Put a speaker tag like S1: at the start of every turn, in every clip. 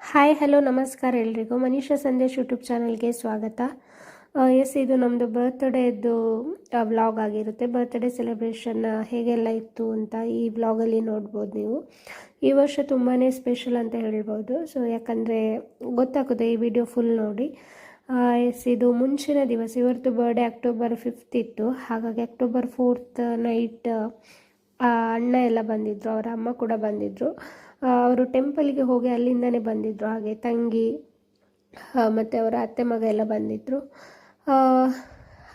S1: Hi, hello, ನಮಸ್ಕಾರ ಎಲ್ರಿಗೂ. Manisha Sandesh YouTube ಚಾನಲ್ಗೆ ಸ್ವಾಗತ. ಎಸ್, ಇದು ನಮ್ಮದು ಬರ್ತ್ಡೇದು ವ್ಲಾಗ್ ಆಗಿರುತ್ತೆ. ಬರ್ತ್ಡೇ ಸೆಲೆಬ್ರೇಷನ್ ಹೇಗೆಲ್ಲ ಇತ್ತು ಅಂತ ಈ ವ್ಲಾಗಲ್ಲಿ ನೋಡ್ಬೋದು ನೀವು. ಈ ವರ್ಷ ತುಂಬಾ ಸ್ಪೆಷಲ್ ಅಂತ ಹೇಳ್ಬೋದು. ಸೊ ಯಾಕಂದರೆ ಗೊತ್ತಾಗುತ್ತೆ ಈ ವಿಡಿಯೋ ಫುಲ್ ನೋಡಿ. ಎಸ್, ಇದು ಮುಂಚಿನ ದಿವಸ. ಇವತ್ತು ಬರ್ಡೇ ಅಕ್ಟೋಬರ್ ಫಿಫ್ತ್ ಇತ್ತು. ಹಾಗಾಗಿ ಅಕ್ಟೋಬರ್ ಫೋರ್ತ್ ನೈಟ್ ಅಣ್ಣ ಎಲ್ಲ ಬಂದಿದ್ದರು ಅವರ ಅಮ್ಮ ಕೂಡ ಬಂದಿದ್ದರು ಅವರು ಟೆಂಪಲ್ಗೆ ಹೋಗಿ ಅಲ್ಲಿಂದನೇ ಬಂದಿದ್ದರು ಹಾಗೆ ತಂಗಿ ಮತ್ತು ಅವರ ಅತ್ತೆ ಮಗ ಎಲ್ಲ ಬಂದಿದ್ದರು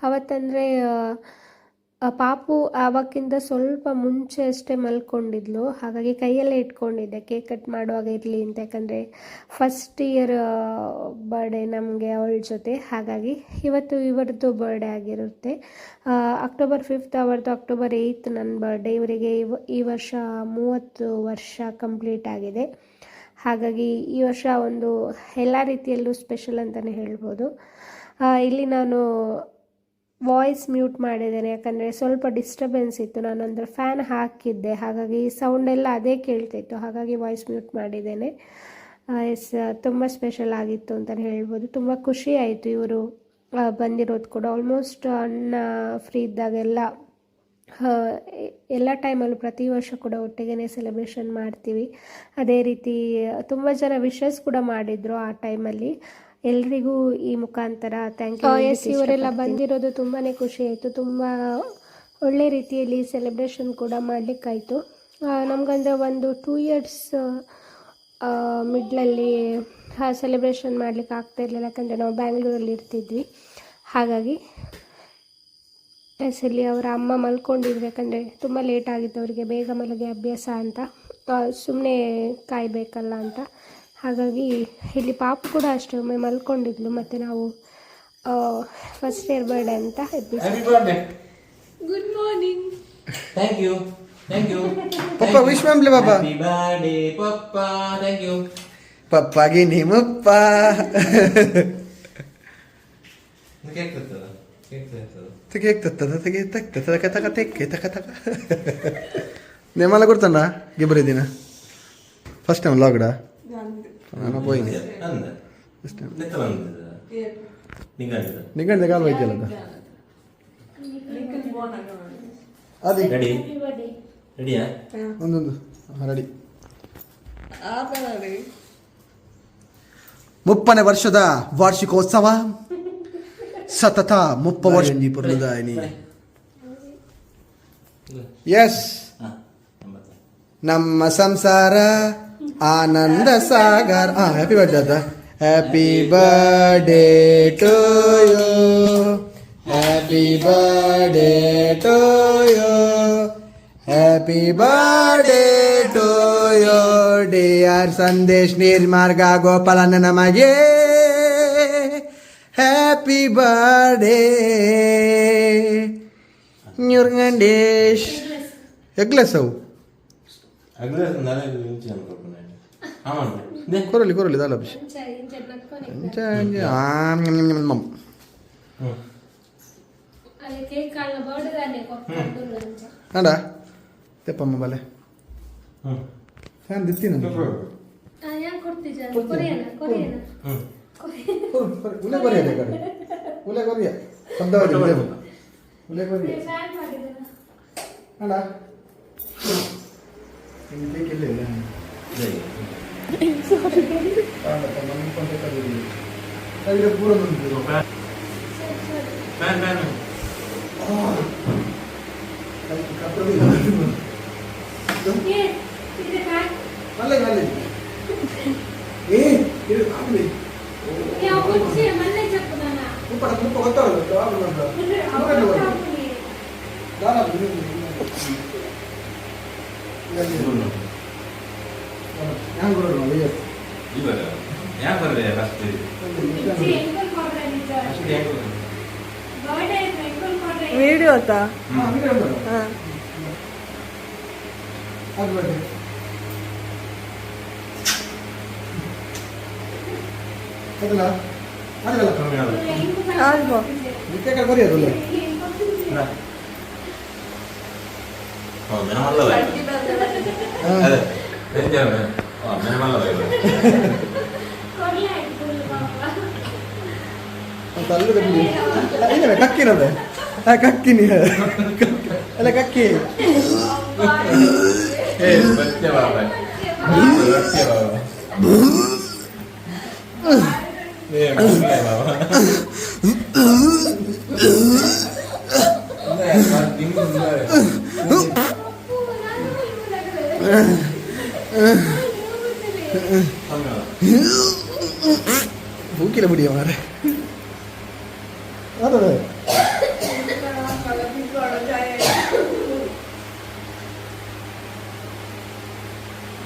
S1: ಅವತ್ತಂದರೆ ಪಾಪು ಆವಕ್ಕಿಂತ ಸ್ವಲ್ಪ ಮುಂಚೆ ಅಷ್ಟೇ ಮಲ್ಕೊಂಡಿದ್ಲು. ಹಾಗಾಗಿ ಕೈಯಲ್ಲೇ ಇಟ್ಕೊಂಡಿದ್ದೆ. ಕೇಕ್ ಕಟ್ ಮಾಡುವಾಗ ಇರಲಿ ಅಂತ. ಯಾಕಂದರೆ ಫಸ್ಟ್ ಇಯರ್ ಬರ್ಡೇ ನಮಗೆ ಅವಳ ಜೊತೆ. ಹಾಗಾಗಿ ಇವತ್ತು ಇವರದ್ದು ಬರ್ಡೇ ಆಗಿರುತ್ತೆ. ಅಕ್ಟೋಬರ್ ಫಿಫ್ತ್ ಅವರದ್ದು ಅಕ್ಟೋಬರ್ ಏಯ್ತ್ ನನ್ನ ಬರ್ಡೇ ಇವರಿಗೆ ಇವ, ಈ ವರ್ಷ ಮೂವತ್ತು ವರ್ಷ ಕಂಪ್ಲೀಟ್ ಆಗಿದೆ. ಹಾಗಾಗಿ ಈ ವರ್ಷ ಒಂದು ಎಲ್ಲ ರೀತಿಯಲ್ಲೂ ಸ್ಪೆಷಲ್ ಅಂತಲೇ ಹೇಳ್ಬೋದು. ಇಲ್ಲಿ ನಾನು ವಾಯ್ಸ್ ಮ್ಯೂಟ್ ಮಾಡಿದ್ದೇನೆ. ಯಾಕಂದರೆ ಸ್ವಲ್ಪ ಡಿಸ್ಟರ್ಬೆನ್ಸ್ ಇತ್ತು. ನಾನು ಅಂದರೆ ಫ್ಯಾನ್ ಹಾಕಿದ್ದೆ. ಹಾಗಾಗಿ ಸೌಂಡ್ ಎಲ್ಲ ಅದೇ ಕೇಳ್ತಿತ್ತು ಹಾಗಾಗಿ ವಾಯ್ಸ್ ಮ್ಯೂಟ್ ಮಾಡಿದ್ದೇನೆ. ಎಸ್ ತುಂಬ ಸ್ಪೆಷಲ್ ಆಗಿತ್ತು ಅಂತಲೇ ಹೇಳ್ಬೋದು. ತುಂಬ ಖುಷಿ ಆಯಿತು ಇವರು ಬಂದಿರೋದು ಕೂಡ. ಆಲ್ಮೋಸ್ಟ್ ಅಣ್ಣ ಫ್ರೀ ಇದ್ದಾಗೆಲ್ಲ ಎಲ್ಲ ಟೈಮಲ್ಲೂ ಪ್ರತಿ ವರ್ಷ ಕೂಡ ಒಟ್ಟಿಗೆ ಸೆಲೆಬ್ರೇಷನ್ ಮಾಡ್ತೀವಿ. ಅದೇ ರೀತಿ ತುಂಬ ಜನ ವಿಷಸ್ ಕೂಡ ಮಾಡಿದರು ಆ ಟೈಮಲ್ಲಿ ಎಲ್ರಿಗೂ ಈ ಮುಖಾಂತರ ಥ್ಯಾಂಕ್ ಯು ಎಸ್ ಇವರೆಲ್ಲ ಬಂದಿರೋದು ತುಂಬಾ ಖುಷಿ ಆಯಿತು. ತುಂಬ ಒಳ್ಳೆ ರೀತಿಯಲ್ಲಿ ಸೆಲೆಬ್ರೇಷನ್ ಕೂಡ ಮಾಡಲಿಕ್ಕಾಯಿತು. ನಮಗಂದರೆ ಒಂದು ಟೂ ಇಯರ್ಸ್ ಮಿಡ್ಲಲ್ಲಿ ಸೆಲೆಬ್ರೇಷನ್ ಮಾಡಲಿಕ್ಕೆ ಆಗ್ತಾ ಇರಲಿಲ್ಲ. ಯಾಕಂದರೆ ನಾವು ಬ್ಯಾಂಗ್ಳೂರಲ್ಲಿ ಇರ್ತಿದ್ವಿ. ಹಾಗಾಗಿ ಎಸ್ಸಲ್ಲಿ ಅವರ ಅಮ್ಮ ಮಲ್ಕೊಂಡಿದ್ರು. ಯಾಕಂದರೆ ತುಂಬ ಲೇಟ್ ಆಗಿತ್ತು. ಅವರಿಗೆ ಬೇಗ ಮಲಗಿ ಅಭ್ಯಾಸ ಅಂತ. ಸುಮ್ಮನೆ ಕಾಯಬೇಕಲ್ಲ ಅಂತ. ಹಾಗಾಗಿ ಇಲ್ಲಿ ಪಾಪು ಕೂಡ ಅಷ್ಟೇ ಒಮ್ಮೆ ಮಲ್ಕೊಂಡಿದ್ಲು. ಮತ್ತೆ ನಾವು ಫಸ್ಟ್ ಇಯರ್ ಬರ್ಡೇ ಅಂತ
S2: birthday.
S3: Good morning.
S2: Thank you Thank you.
S4: ಪಪ್ಪ ವಿಶ್ ಮಾಡ್ಲಿ ಬಾಬಾ
S2: Happy ಪಪ್ಪ ಥ್ಯಾಂಕ್ ಯು you.
S4: ಪಪ್ಪಗೆ ನಿಮ್ಮಪ್ಪ
S2: ಕೇಕ್ ಕೇಕ್
S4: ತೆಗೆ ತತ್ತದ ತೆಗೆ ತಕ್ ತಕ ತಕ ತೆಕ್ಕೆ ತಕ ತಕ ನೇಮಲ್ಲ ಕೊಡ್ತಾನ ಗಿಬ್ಬರಿ ದಿನ ಫಸ್ಟ್ ಟೈಮ್ ಲಾಗ್ಡ ನಾನು
S2: ನಿಂಗಂಡಿದ
S4: ನಿಗಂಡೆ ಕಾಲು ವೈದ್ಯಲ್ಲ ಅದಿ
S2: ರೆಡಿ. ರೆಡಿಯಾ?
S4: ಒಂದೊಂದು. ರೆಡಿ. ಮುಪ್ಪನೇ ವರ್ಷದ ವಾರ್ಷಿಕೋತ್ಸವ. ಸತತ ಮುಪ್ಪ ವರ್ಷ ಎಸ್ ನಮ್ಮ ಸಂಸಾರ ಆನಂದ ಸಾಗರ್ ಹಾ ಹ್ಯಾಪಿ ಬರ್ಡೇ ಅದ happy birthday to you happy birthday to you happy birthday to you dear Sandesh ನಿರ್ಮಾರ್ಗ ಗೋಪಾಲನ ನಮಗೆ ಹ್ಯಾಪಿ ಬರ್ಡೇ ನ್ಯೂರ್ಗಂಡೇಶ್ ಎಗ್ಲೆಸ್ ಅವು
S2: ಅಗ್ಲ ನಾಳೆ ಇಂಚೆ ಅನ್ಕೊಳ್ತೀನಿ ಆಮಂಡೆ
S4: ಕೊರಲಿ ಕೊರಲಿ ದಾಲ ಅಭಿಷ್ ಆಮ್ ಞಮ್ ಞಮ್ ಞಮ್ ಮಮ್.
S2: ಹ್ಞೂ
S4: ಅಂಡ ತೆಪ್ಪಮ್ಮ ಬಲೆ
S2: ಹ್ಞೂ
S4: ಫ್ಯಾನ್ ದಿತ್ತಿ ನನಗೆ
S2: ಹ್ಞೂ
S4: ಉಲೆ ಕೊರಿಯ ಕಡೆ ಉಲೆ ಕೊರಿಯ ಶಬ್ದವಾಗಿ ಉಲೆ ಕೊರಿಯ ಅಂಡ ಇಲ್ಲ ಇಲ್ಲ ಅದಿಗೆ ಪೂರ ಬಂದಿದೆ
S2: ಫ್ಯಾನ್ ಫ್ಯಾನ್
S4: ಮಲ್ಲೆ ಮಲ್ಲೆ ಏ ಇದು ಆಗ್ಲಿ ಹ್ಯಾಂಗ್ ಬರೋಣ ಅಯ್ಯೋ
S2: ಇವಾಗ ಯಾಕೆ ಬರ್ರಿ ಅಷ್ಟು ಅಷ್ಟು ಯಾಕೆ ಬರ್ರಿ
S3: ವಿಡಿಯೋ ಆತಾ
S2: ಹೌದು ಅದೇ അങ്ങനെ തല്ലു കട്ടി. ഇങ്ങനെ കക്കിനത്. ആ കക്കിനി.
S4: അല്ല കക്കി. ഏ ಅದೇ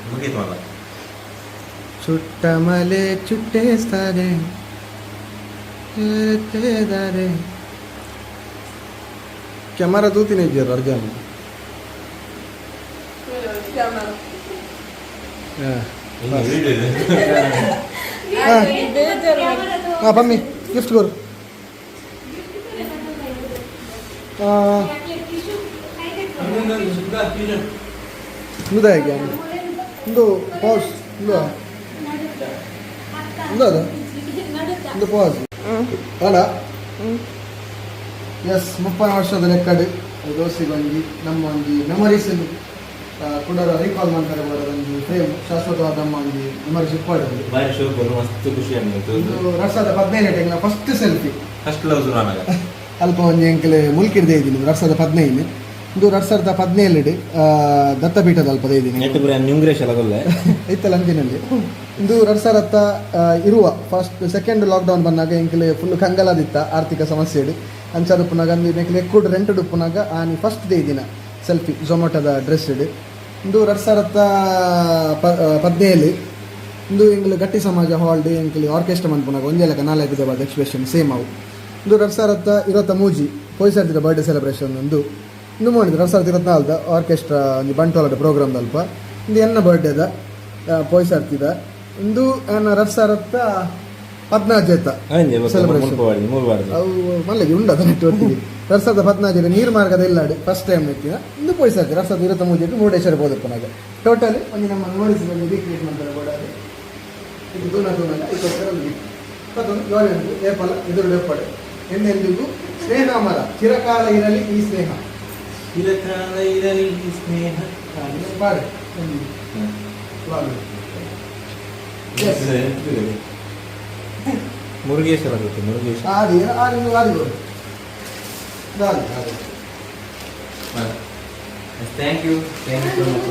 S2: ಮುಗೀತು ಮಾಡ
S4: ಚುಟ್ಟ ಮಲೆ ಚುಟ್ಟೇಸ್ತಾರೆ ಹೇಳ್ತಿದ್ದಾರೆ ಕ್ಯಾಮರಾ ತೂತಿನ ಇದ್ದೀರ ಅರ್ಜಾನ್
S2: ಇನ್ನು ಇದೆ
S4: ಹಾಂ ಬಮ್ಮಿ ಗಿಫ್ಟ್ ಕೊರು ಮುದ ಹೇಗೆ? ಒಂದು ಪಾಸ್ ಇಲ್ಲ ಇಲ್ಲ ಒಂದು ಪಾಸ್ ಅಲ್ಲ? ಎಸ್ ಮುಪ್ಪನ ವರ್ಷದ ದೋಸೆ ಬಂದು ನಮ್ಮ ಒಂದು ಮೆಮರೀಸ್ ಕೂಡ ರೀಕಾಲ್ ಮಾಡ್ತಾರೆ ಒಂದು ಫ್ರೇಮ್ ಶಾಶ್ವತವಾದ ನಮ್ಮ ಒಂದು ಮೆಮರೀಸ್ ಇಟ್ಪಾಡಿದ್ರು
S2: ಬಾರಿ ಶೋಕ್ ಮಸ್ತ್ ಖುಷಿ
S4: ಇದು ಎರಡು ಸಾವಿರದ ಫಸ್ಟ್ ಸೆಲ್ಫಿ
S2: ಫಸ್ಟ್ ಆನಾಗ
S4: ಅಲ್ಪ ಒಂದು ಎಂಕಲೆ ಮುಲ್ಕಿರ್ದೇ ಇದ್ದೀನಿ ಎರಡು ಸಾವಿರದ ಹದಿನೈದು ಇದು ಎರಡು ಸಾವಿರದ ಹದಿನೇಳು ದತ್ತಪೀಠದ ಅಲ್ಪದ ಇದ್ದೀನಿ.
S2: ಬರೀ ಎಲ್ಲ ಗೊಲ್ಲ
S4: ಐತಲ್ಲ ಅಂಜಿನಲ್ಲಿ ಇದು ಎರಡು ಇರುವ ಫಸ್ಟ್ ಸೆಕೆಂಡ್ ಲಾಕ್ಡೌನ್ ಬಂದಾಗ ಎಂಕಲೆ ಫುಲ್ ಕಂಗಲಾದಿತ್ತ ಆರ್ಥಿಕ ಸಮಸ್ಯೆ ಇಡು ಅಂಚಾದ ಉಪ್ಪುನಾಗ ಅಂದ್ರೆ ಎಂಕಲೆ ರೆಂಟೆಡ್ ಉಪ್ಪುನಾಗ ಆನಿ ಫಸ್ಟ್ ಡೇ ದಿನ ಸೆಲ್ಫಿ ಝೊಮ್ಯಾಟೋದ ಡ್ರೆಸ್ ಇಡು ಇದು ಎರಡು ಪದ್ದೆಯಲ್ಲಿ ಇಂದು ಗಟ್ಟಿ ಸಮಾಜ ಹಾಲ್ ಡಿ ಇಂಗ್ಲಿ ಆರ್ಕೆಸ್ಟ್ರಾ ಮನ್ಪುನಾಗ ಒಂದೇ ಲೆಕ್ಕ ನಾಲ್ಕು ಬಾದ ಎಕ್ಸ್ಪ್ರೆಷನ್ ಸೇಮ್ ಅವು. ಇಂದು ಎರಡು ಇರೋತ ಮೂಜಿ ಪೊಯ್ಸರ್ತಿದ ಬರ್ಡೇ ಸೆಲೆಬ್ರೇಷನ್ ಒಂದು. ಇನ್ನು ಮಾಡಿದ್ರು ಎರಡು ಸಾವಿರದ ಆರ್ಕೆಸ್ಟ್ರಾ ಒಂದು ಬಂಟ್ವಾಳದ ಪ್ರೋಗ್ರಾಮ್ ಅಲ್ಪ. ಇಂದು ಎನ್ನ ಬರ್ಡೇದ ಪೊಯ್ಸರ್ತಿದ ಇಂದು ನನ್ನ ಎರಡು ಹತ್ತ ಹದಿನಾರು ಜೇತ Celebration.
S2: ಮೂರು ಬಾರ್ದು
S4: ಅವು ಮಲ್ಲಿಗೆ ಉಂಡ ನೆಟ್ಟು ಒಟ್ಟಿಗೆ ಎರಡು ಸಾವಿರದ ಹದಿನಾರು ಜನ ನೀರು ಮಾರ್ಗದ ಇಲ್ಲಾಡಿ ಫಸ್ಟ್ ಟೈಮ್ ಎತ್ತಿನ ಇಂದು ಪೊಯ್ಸರ್ತಿ ಎರಡು ಸಾವಿರದ ಇರುವತ್ತ ಮೂಜಿ ಇಟ್ಟು ಮುರುಡೇಶ್ವರ ನಾಗ ಟೋಟಲಿ ಒಂದು ನಮ್ಮ ಬಂದು ರೀಕ್ರಿಯೇಟ್ ಮಾಡ್ತಾರೆ ಬೋಡಾಡಿ ಇದು ದೂನ ದೂನ ಇದಕ್ಕೋಸ್ಕರ. ಮತ್ತೊಂದು ಏಳೆಂಟು ಏಪಲ ಎದುರು ಎಂದೆಂದಿಗೂ ಸ್ನೇಹ ಮರ. ಚಿರಕಾಲ ಇರಲಿ ಈ ಸ್ನೇಹ.
S2: ಚಿರಕಾಲ ಇರಲಿ ಈ ಸ್ನೇಹ. ಮುರುಗೇಶ್ವರ ಗೊತ್ತು ಮುರುಗೇಶ್
S4: ಆದಿ ಆದಿ ಆದಿ ಬರು ದಾಲಿ ಆದಿ
S2: thank you thank you so much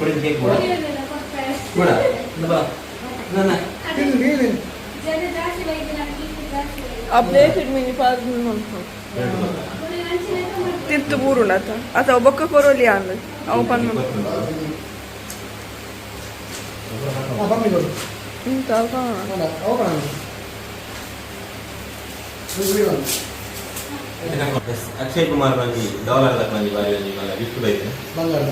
S2: ಕೊಡಿ ಕೇಕ್ ಕೊಡ. ಕೊಡ. ಬಾ. ನನ್ನ
S4: ತಿನ್ನು ನೀನು
S3: Updated mini park ತಿತ್ತು ಮೂರುಣ ಆತ ಅಥವಾ ಬೊಕ್ಕ ಕೊರೋಲಿ ಅಂದ ಅವು ಪನ್ನ
S4: ಆ ಬಮ್ಮಿ ಕೊಡು.
S3: ಇಂತ
S4: ನೋಡ ಓಪನ್ ಆಗಿ ಇದು ಒಂದು.
S2: ಅಕ್ಷಯ್ ಕುಮಾರ್ ಬಂದು ಡಾಲರ್ ತಕ್ಕ ಮಂದಿ ಬಾರಿ ಒಂದು ಮಲ್ಲ ಗಿಫ್ಟ್ ಬೈತೆ
S4: ಬಂಗಾರದ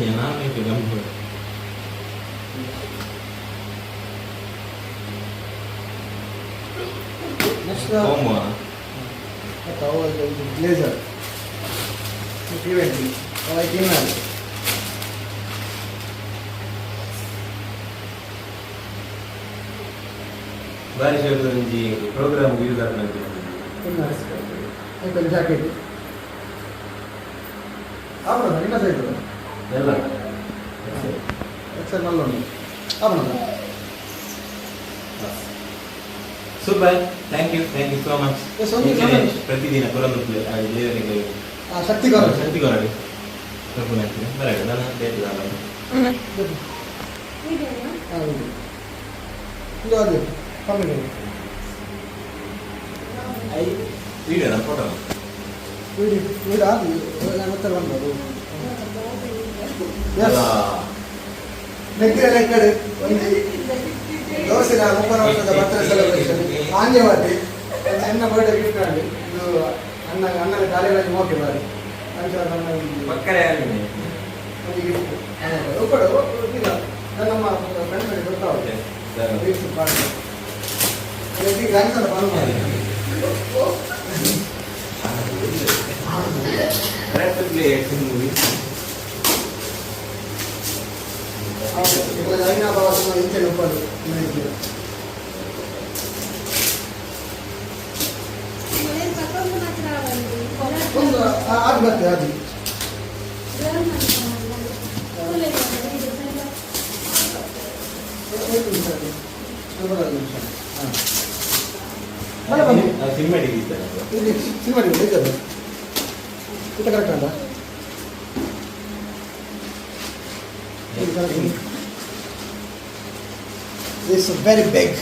S2: ಏನಾಗೈತೆ ಗಂಭೀರ
S4: ನೆಕ್ಸ್ಟ್
S2: ಹೋಮ
S4: ಅಥವಾ ಇದು ಬ್ಲೇಸರ್ ಇವೆಂಟ್ ಅವಕ್ಕೆ ಇನ್ನಲ್ಲಿ
S2: ಬಾರಿ ಶೋಕದ ಒಂಜಿ ಪ್ರೋಗ್ರಾಮ್ ಯೂಸ್ ಆಗ್ತದೆ
S4: ಜಾಕೆಟ್ ಆವಣ ನಿನ್ನ ಸೈಡ್
S2: ಎಲ್ಲ.
S4: ಎಕ್ಸೆಲ್ ನಲ್ಲ ಉಂಟು
S2: super thank you thank you so much
S4: Yes, okay, comment.
S2: ಪ್ರತಿದಿನ ಪುರಂದು ದೇವರಿಗೆ
S4: ಶಕ್ತಿ ಕಾಲ
S2: ಶಕ್ತಿ ಕೊರಡಿ ನನ್ನ ಡೇಟ್
S4: ಇದು ಅದು ಕಮ್ಮಿ
S2: ಐ ವಿಡಿಯೋ ಫೋಟೋ
S4: ವಿಡಿ ವಿಡ ಅದು ಮತ್ತೆ ಬಂದದು ಎಸ್ ನೆಕ್ಕಿನ ದೋಸೆ ದೋಸೆನ ಮುಪ್ಪನ ವರ್ಷದ ಆಂಜವಾಡಿ ಅಣ್ಣ ಬರ್ಡೇ ಗಿಫ್ಟ್ ಮಾಡಿ ಇದು ಅಣ್ಣ ಅಣ್ಣನ ಕಾಲೇಜಲ್ಲಿ ಮೋಕೆ ಮಾಡಿ ಅಂಚೆ ನನ್ನ ಒಂದು-
S2: ಮಕ್ಕಳೇ ಆಗಿದೆ
S4: ಒಂದು ಗಿಫ್ಟ್ ಒಬ್ಬಡು ಇಲ್ಲ ನನ್ನ ನಮ್ಮ ಫ್ರೆಂಡ್ ಮೇಲೆ ಗೊತ್ತಾಗುತ್ತೆ ಗಿಫ್ಟ್ ಮಾಡಿ ಇದಕ್ಕೆ ಗ್ರ್ಯಾಂಡ್ ಬಂದು ಮಾಡಿ
S2: ಕರೆಕ್ಟ್ ಪ್ಲೇಟ್ ಮೂವಿ
S4: ಇಂಚೆ ಉಪ್ಪದು ಒಂದು ಅದು ಬರ್ತದೆ ಅದು ಐದು ನಿಮಿಷ ಅದು. ಸ್ವಲ್ಪ ಐದು ನಿಮಿಷ ಹಾಂ ಬರ ಬನ್ನಿ
S2: ಸಿನಿಮಾ ಹಿಡಿತಾರೆ
S4: ಇಲ್ಲಿ ಸಿನಿಮಾ ಇದೆ ಇದೆಲ್ಲ ಊಟ ಕರೆಕ್ಟ್ ಅಲ್ಲ It's very big.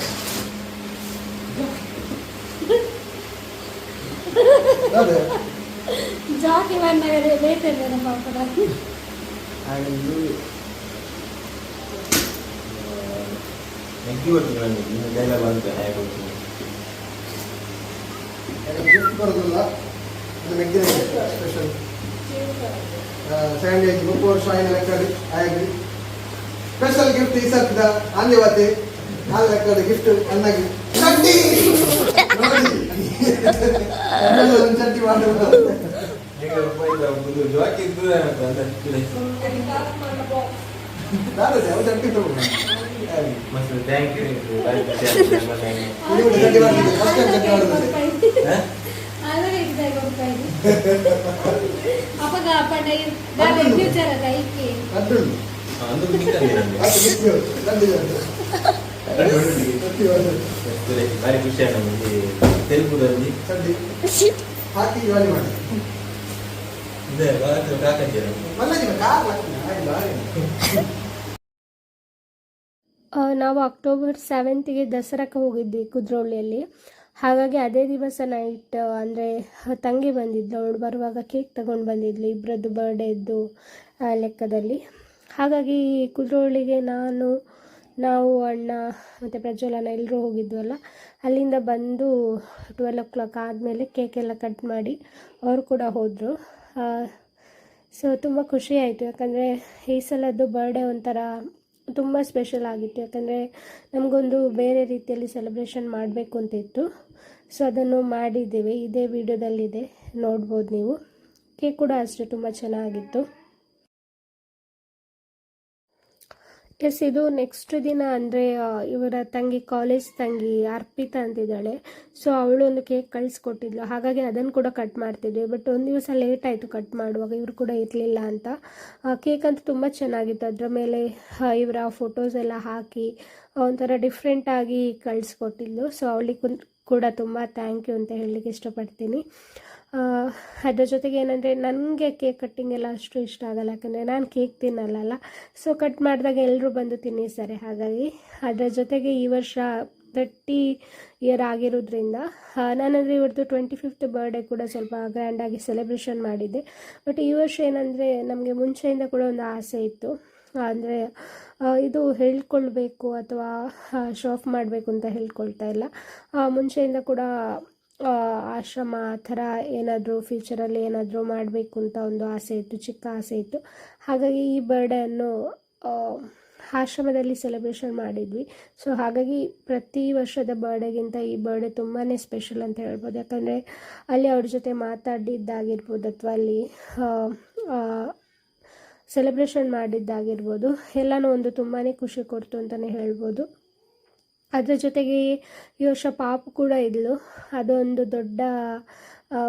S4: ಅದೇ
S1: ಜಾಕಿ ಬಂದಾಗ ಬೇಕಲ್ಲ
S4: ಇದು
S2: ನೆಗ್ಗಿ ಬರ್ತೀನಿ ನನಗೆ ಇನ್ನು ಡೈಲಾಗ್ ಬಂತು ಹೇಗೆ ಹೋಗ್ತೀನಿ
S4: ಗಿಫ್ಟ್ ಬರೋದಿಲ್ಲ ಅದು ಮೆಗ್ಗಿನ ಸ್ಪೆಷಲ್ ಸ್ಯಾಂಡೇಜ್ ಮುಪ್ಪು ವರ್ಷ ಐದು ಲೆಕ್ಕಡಿ ಆಗಿ ಸ್ಪೆಷಲ್ ಗಿಫ್ಟ್ ಈ ಸರ್ತಿದ ಆಂದಿವತೆ ನಾಲ್ಕು ಲೆಕ್ಕದ ಗಿಫ್ಟ್ ಅನ್ನಾಗಿ ಚಟ್ನಿ ನೋಡಿ ಒಂದು ಚಟ್ನಿ ಮಾಡೋದು
S2: ಈಗ ರೂಪಾಯಿ ಜಾಕಿ ಇದ್ದು ಅಂತ ಅನ್ಸಿಲ್ಲ
S4: ನಾನು ಯಾವ ಚಟ್ನಿ ತಗೊಂಡು
S2: ಮಸ್ತ್ ಥ್ಯಾಂಕ್ ಯು
S4: ನೀವು ಚಟ್ನಿ ಮಾಡಿದ್ದೆ ಫಸ್ಟ್ ಟೈಮ್ ಚಟ್ನಿ ಮಾಡಿದ್ದೆ
S1: ಅಪ್ಪಗ ಅಪ್ಪಣ್ಣ ಫ್ಯೂಚರ್ ಅದ ಐಕಿ
S4: ಅಡ್ಡು
S2: ಅಂದು ಬಿಟ್ಟಿದ್ದಾರೆ ನನಗೆ
S4: ಅದು ಬಿಟ್ಟು ನಂದಿದೆ ಚಟ್ನಿ ಮಾಡಿದ್ರು
S2: ಭಾರಿ ಖುಷಿ ಆಗ ನಮಗೆ ತೆಲುಗುದಲ್ಲಿ
S4: ಚಟ್ನಿ ಹಾಕಿ ಇವಾಗ ಮಾಡಿ
S2: ಇದೆ
S1: ನಾವು ಅಕ್ಟೋಬರ್ ಸೆವೆಂತಿಗೆ ದಸರಾಕ್ಕೆ ಹೋಗಿದ್ವಿ ಕುದ್ರೋಳಿಯಲ್ಲಿ. ಹಾಗಾಗಿ ಅದೇ ದಿವಸ ನೈಟ್ ಅಂದರೆ ತಂಗಿ ಬಂದಿದ್ಲು. ಅವಳು ಬರುವಾಗ ಕೇಕ್ ತಗೊಂಡು ಬಂದಿದ್ಲು ಇಬ್ಬರದ್ದು ಬರ್ಡೇದ್ದು ಲೆಕ್ಕದಲ್ಲಿ. ಹಾಗಾಗಿ ಕುದ್ರೋಳಿಗೆ ನಾನು ನಾವು ಅಣ್ಣ ಮತ್ತು ಪ್ರಜ್ವಲನ ಎಲ್ಲರೂ ಹೋಗಿದ್ವಲ್ಲ ಅಲ್ಲಿಂದ ಬಂದು ಟ್ವೆಲ್ ಓ ಕ್ಲಾಕ್ ಆದಮೇಲೆ ಕೇಕೆಲ್ಲ ಕಟ್ ಮಾಡಿ ಅವರು ಕೂಡ ಹೋದರು. ಸೊ ತುಂಬ ಖುಷಿ ಆಯಿತು. ಯಾಕಂದರೆ ಈ ಸಲದ್ದು ಬರ್ಡೇ ಒಂಥರ ತುಂಬ ಸ್ಪೆಷಲ್ ಆಗಿತ್ತು. ಯಾಕಂದರೆ ನಮಗೊಂದು ಬೇರೆ ರೀತಿಯಲ್ಲಿ ಸೆಲೆಬ್ರೇಷನ್ ಮಾಡಬೇಕು ಅಂತ ಇತ್ತು. ಸೊ ಅದನ್ನು ಮಾಡಿದ್ದೇವೆ. ಇದೇ ವಿಡಿಯೋದಲ್ಲಿದೆ ನೋಡ್ಬೋದು ನೀವು. ಕೇಕ್ ಕೂಡ ಅಷ್ಟೇ ತುಂಬ ಚೆನ್ನಾಗಿತ್ತು. ಎಸ್ ಇದು ನೆಕ್ಸ್ಟ್ ದಿನ ಅಂದರೆ ಇವರ ತಂಗಿ ಕಾಲೇಜ್ ತಂಗಿ ಅರ್ಪಿತಾ ಅಂತಿದ್ದಾಳೆ. ಸೊ ಅವಳು ಒಂದು ಕೇಕ್ ಕಳಿಸ್ಕೊಟ್ಟಿದ್ಲು. ಹಾಗಾಗಿ ಅದನ್ನು ಕೂಡ ಕಟ್ ಮಾಡ್ತಿದ್ವಿ. ಬಟ್ ಒಂದು ದಿವಸ ಲೇಟ್ ಆಯಿತು ಕಟ್ ಮಾಡುವಾಗ. ಇವರು ಕೂಡ ಇರಲಿಲ್ಲ ಅಂತ. ಕೇಕ್ ಅಂತೂ ತುಂಬ ಚೆನ್ನಾಗಿತ್ತು. ಅದರ ಮೇಲೆ ಇವರ ಫೋಟೋಸ್ ಎಲ್ಲ ಹಾಕಿ ಒಂಥರ ಡಿಫ್ರೆಂಟಾಗಿ ಕಳಿಸ್ಕೊಟ್ಟಿದ್ಲು. ಸೊ ಅವಳಿಗೆ ಕೂಡ ತುಂಬ ಥ್ಯಾಂಕ್ ಯು ಅಂತ ಹೇಳಲಿಕ್ಕೆ ಇಷ್ಟಪಡ್ತೀನಿ. ಅದ್ರ ಜೊತೆಗೆ ಏನಂದರೆ ನನಗೆ ಕೇಕ್ ಕಟ್ಟಿಂಗ್ ಎಲ್ಲ ಅಷ್ಟು ಇಷ್ಟ ಆಗಲ್ಲ, ಯಾಕಂದರೆ ನಾನು ಕೇಕ್ ತಿನ್ನಲ್ಲ ಸೊ ಕಟ್ ಮಾಡಿದಾಗ ಎಲ್ಲರೂ ಬಂದು ತಿನ್ನಿ ತಿನ್ನಿಸ್ತಾರೆ. ಹಾಗಾಗಿ ಅದರ ಜೊತೆಗೆ ಈ ವರ್ಷ ತರ್ಟಿ ಇಯರ್ ಆಗಿರೋದ್ರಿಂದ ನಾನಂದರೆ ಇವ್ರದ್ದು ಟ್ವೆಂಟಿ ಫಿಫ್ತ್ ಬರ್ಡೇ ಕೂಡ ಸ್ವಲ್ಪ ಗ್ರ್ಯಾಂಡಾಗಿ ಸೆಲೆಬ್ರೇಷನ್ ಮಾಡಿದ್ದೆ. ಬಟ್ ಈ ವರ್ಷ ಏನಂದರೆ ನಮಗೆ ಮುಂಚೆಯಿಂದ ಕೂಡ ಒಂದು ಆಸೆ ಇತ್ತು. ಅಂದರೆ ಇದು ಹೇಳ್ಕೊಳ್ಬೇಕು ಅಥವಾ ಶಾಫ್ ಮಾಡಬೇಕು ಅಂತ ಹೇಳ್ಕೊಳ್ತಾ ಇಲ್ಲ. ಮುಂಚೆಯಿಂದ ಕೂಡ ಆಶ್ರಮ ಆ ಥರ ಏನಾದರೂ ಫ್ಯೂಚರಲ್ಲಿ ಏನಾದರೂ ಮಾಡಬೇಕು ಅಂತ ಒಂದು ಆಸೆ ಇತ್ತು, ಚಿಕ್ಕ ಆಸೆ ಇತ್ತು. ಹಾಗಾಗಿ ಈ ಬರ್ಡೇಯನ್ನು ಆಶ್ರಮದಲ್ಲಿ ಸೆಲೆಬ್ರೇಷನ್ ಮಾಡಿದ್ವಿ. ಸೊ ಹಾಗಾಗಿ ಪ್ರತಿ ವರ್ಷದ ಬರ್ಡೆಗಿಂತ ಈ ಬರ್ಡೆ ತುಂಬಾ ಸ್ಪೆಷಲ್ ಅಂತ ಹೇಳ್ಬೋದು. ಯಾಕಂದರೆ ಅಲ್ಲಿ ಅವ್ರ ಜೊತೆ ಮಾತಾಡಿದ್ದಾಗಿರ್ಬೋದು ಅಥವಾ ಅಲ್ಲಿ ಸೆಲೆಬ್ರೇಷನ್ ಮಾಡಿದ್ದಾಗಿರ್ಬೋದು. ಎಲ್ಲನೂ ಒಂದು ತುಂಬಾ ಖುಷಿ ಕೊಡ್ತು ಅಂತಲೇ ಹೇಳ್ಬೋದು. ಅದ್ರ ಜೊತೆಗೆ ಈ ವರ್ಷ ಪಾಪು ಕೂಡ ಇದ್ಲು. ಅದೊಂದು ದೊಡ್ಡ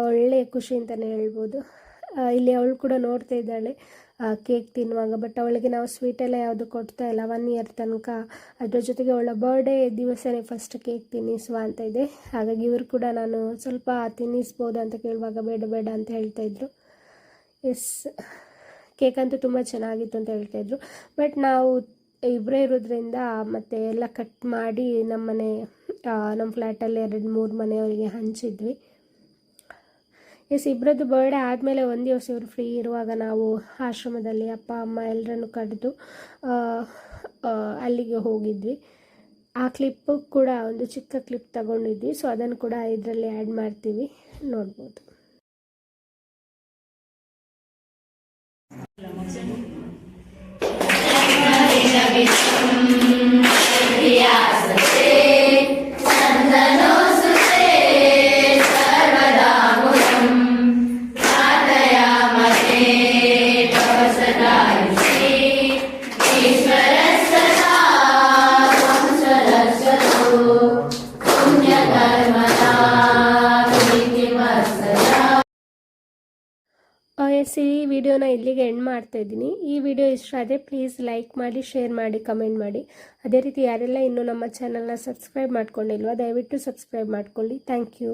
S1: ಒಳ್ಳೆಯ ಖುಷಿ ಅಂತಲೇ ಹೇಳ್ಬೋದು. ಇಲ್ಲಿ ಅವಳು ಕೂಡ ನೋಡ್ತಾ ಇದ್ದಾಳೆ ಕೇಕ್ ತಿನ್ನುವಾಗ. ಬಟ್ ಅವಳಿಗೆ ನಾವು ಸ್ವೀಟೆಲ್ಲ ಯಾವುದು ಕೊಡ್ತಾ ಇಲ್ಲ. ಒನ್ ಇಯರ್ ತನಕ. ಅದರ ಜೊತೆಗೆ ಅವಳ ಬರ್ಡೇ ದಿವಸನೇ ಫಸ್ಟ್ ಕೇಕ್ ತಿನ್ನಿಸುವ ಅಂತ ಇದೆ. ಹಾಗಾಗಿ ಇವರು ಕೂಡ ನಾನು ಸ್ವಲ್ಪ ತಿನ್ನಿಸ್ಬೋದು ಅಂತ ಕೇಳುವಾಗ ಬೇಡ ಬೇಡ ಅಂತ ಹೇಳ್ತಾ ಇದ್ರು. ಎಸ್ ಕೇಕ್ ಅಂತೂ ತುಂಬ ಚೆನ್ನಾಗಿತ್ತು ಅಂತ ಹೇಳ್ತಾ ಇದ್ರು. ಬಟ್ ನಾವು ಇಬ್ಬರೇ ಇರೋದ್ರಿಂದ ಮತ್ತೆ ಎಲ್ಲ ಕಟ್ ಮಾಡಿ ನಮ್ಮ ಮನೆ ನಮ್ಮ ಫ್ಲ್ಯಾಟಲ್ಲಿ ಎರಡು ಮೂರು ಮನೆಯವರಿಗೆ ಹಂಚಿದ್ವಿ. ಎಸ್ ಇಬ್ಬರದ್ದು ಬರ್ಡೇ ಆದಮೇಲೆ ಒಂದು ದಿವಸ ಇವರು ಫ್ರೀ ಇರುವಾಗ ನಾವು ಆಶ್ರಮದಲ್ಲಿ ಅಪ್ಪ, ಅಮ್ಮ ಎಲ್ಲರನ್ನು ಕರೆದು ಅಲ್ಲಿಗೆ ಹೋಗಿದ್ವಿ. ಆ ಕ್ಲಿಪ್ ಕೂಡ ಒಂದು ಚಿಕ್ಕ ಕ್ಲಿಪ್ ತಗೊಂಡಿದ್ವಿ. ಸೊ ಅದನ್ನು ಕೂಡ ಇದರಲ್ಲಿ ಆ್ಯಡ್ ಮಾಡ್ತೀವಿ. ನೋಡ್ಬೋದು.
S5: सर्वदा मुदं
S1: ಈ ವಿಡಿಯೋನ ಇಲ್ಲಿಗೆ ಎಂಡ್ ಮಾಡ್ತಾ ಇದ್ದೀನಿ. ಈ ವಿಡಿಯೋ ಇಷ್ಟ ಆದರೆ ಪ್ಲೀಸ್ ಲೈಕ್ ಮಾಡಿ ಶೇರ್ ಮಾಡಿ ಕಮೆಂಟ್ ಮಾಡಿ. ಅದೇ ರೀತಿ ಯಾರೆಲ್ಲ ಇನ್ನೂ ನಮ್ಮ ಚಾನಲ್ನ ಸಬ್ಸ್ಕ್ರೈಬ್ ಮಾಡ್ಕೊಂಡಿಲ್ವ, ದಯವಿಟ್ಟು ಸಬ್ಸ್ಕ್ರೈಬ್ ಮಾಡ್ಕೊಳ್ಳಿ. Thank you